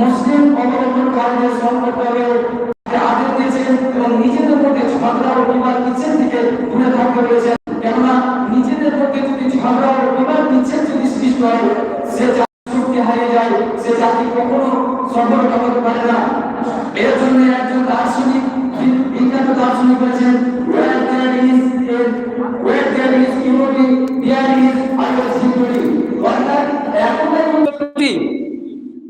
মুসলিম অবলম্বনকারীদের সম্পর্কে থেকে যদি ঝগড়া ও যদি সৃষ্টি সে জাতি হারিয়ে যায়, সে জাতি কখনো হতে পারে না। এর জন্য একজন দার্শনিক, বিখ্যাত দার্শনিক বলেছেন, where there is always unity অর্থাৎ একটাই সত্যি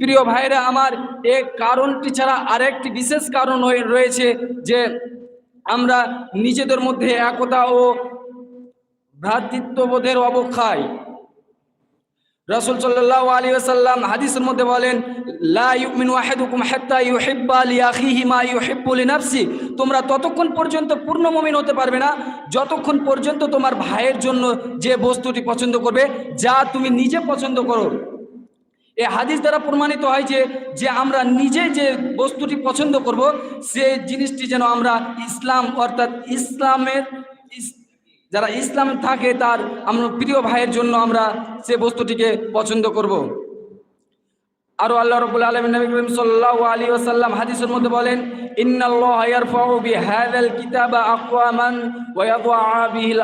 প্রিয় ভাইরা, আমার এ কারণটি ছাড়া আরেকটি বিশেষ কারণ হয়ে রয়েছে যে আমরা নিজেদের মধ্যে একতা ও ভ্রাতৃত্ববোধের অবক্ষয়। রসুল সাল্লাল্লাহু আলাইহি ওয়াসাল্লাম হাদিসের মধ্যে বলেন, লা ইউমিনু আহাদুকুম হাত্তা ইউহিব্বা লিআখিহি মা ইউহিব্বু লিনাফসি। তোমরা ততক্ষণ পর্যন্ত পূর্ণ মুমিন হতে পারবে না, যতক্ষণ পর্যন্ত তোমার ভাইয়ের জন্য যে বস্তুটি পছন্দ করবে, যা তুমি নিজে পছন্দ করো। এই হাদিস দ্বারা প্রমাণিত হয় যে যে আমরা নিজে যে বস্তুটি পছন্দ করব, সে জিনিসটি যেন আমরা ইসলাম, অর্থাৎ ইসলামের যারা ইসলাম থাকে তার আমরা প্রিয় ভাইয়ের জন্য আমরা সে বস্তুটিকে পছন্দ করব। আরও আল্লাহ রাব্বুল আলামিন নবী করিম সাল্লাল্লাহু আলাইহি ওয়াসাল্লাম হাদিসের মধ্যে বলেন, ইন্নাল্লাহা ইয়ারফাউ বিহাযাল কিতাবা আকওয়ামান ওয়া ইয়াদউ বিহিল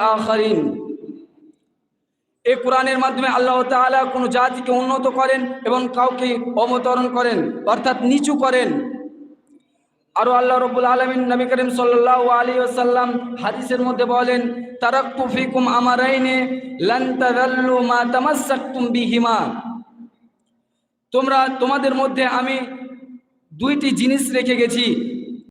এই কোরআনের মাধ্যমে আল্লাহ তাআলা কোনো জাতিকে উন্নত করেন এবং কাউকে অবতরণ করেন, অর্থাৎ নিচু করেন। আরও আল্লাহ রব্বুল আলামিন নবী করিম সাল্লাল্লাহু আলাইহি ওয়াসাল্লাম হাদিসের মধ্যে বলেন তারাক্তু ফিকুম আমারাইনে লান তাযাল্লু মা তামাসসাকতুম বিহিমা। তোমরা, তোমাদের মধ্যে আমি দুইটি জিনিস রেখে গেছি।